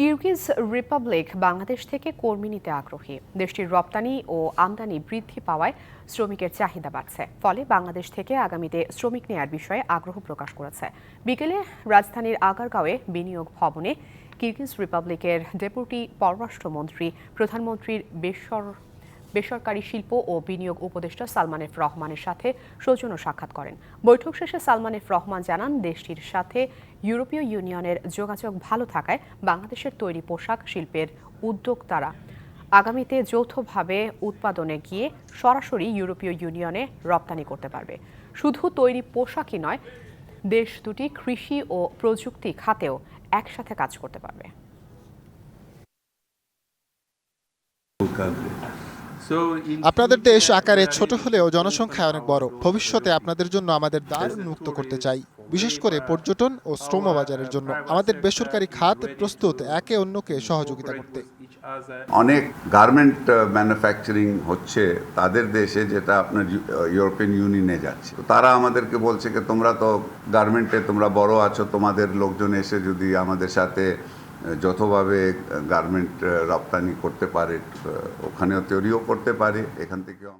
Kyrgyz Republic Bangladesh থেকে কর্মী নিতে আগ্রহী। দেশটির রপ্তানি ও আমদানি বৃদ্ধি পাওয়ায় শ্রমিকের চাহিদা বাড়ছে। ফলে বাংলাদেশ থেকে আগামীতে শ্রমিক নেয়ার বিষয়ে আগ্রহ প্রকাশ করেছে। বিকেলে রাজধানীর আগারগাঁওয়ে বিনিয়োগ ভবনে কিরগিজ রিপাবলিকের ডেপুটি পররাষ্ট্রমন্ত্রী, প্রধানমন্ত্রীর বেসর বেসরকারি শিল্প ও বিনিয়োগ উপদেষ্টা সালমান এফ রহমানের সাথে সৌজন্য সাক্ষাৎ করেন। বৈঠক শেষে সালমান এফ রহমান জানান, দেশটির সাথে ইউরোপীয় ইউনিয়নের যোগাযোগ ভালো থাকায় বাংলাদেশের তৈরি পোশাক শিল্পের উদ্যোক্তারা আগামীতে যৌথভাবে উৎপাদনে গিয়ে সরাসরি ইউরোপীয় ইউনিয়নে রপ্তানি করতে পারবে। শুধু তৈরি পোশাকই নয়, দেশ দুটি কৃষি ও প্রযুক্তি খাতেও একসাথে কাজ করতে পারবে। আপনাদের দেশ আকারে ছোট হলেও জনসংখ্যায় অনেক বড়। ভবিষ্যতে আপনাদের জন্য আমাদের দ্বার উন্মুক্ত করতে চাই। বিশেষ করে পর্যটন ও শ্রম বাজারের জন্য। আমাদের বেসরকারি খাত প্রস্তুত একে অন্যকে সহযোগিতা করতে। অনেক গার্মেন্ট ম্যানুফ্যাকচারিং হচ্ছে তাদের দেশে যেটা আপনার ইউ- ইউরোপিয়ান ইউনিয়নে যাচ্ছে। তারা আমাদেরকে বলছে কি তোমরা তো গার্মেন্টে তোমরা বড় আছো, তোমাদের লোকজন এসে যদি আমাদের সাথে আহ, যৌথভাবে গার্মেন্ট রপ্তানি করতে পারে ওখানেও তৈরিও করতে পারে এখান থেকেও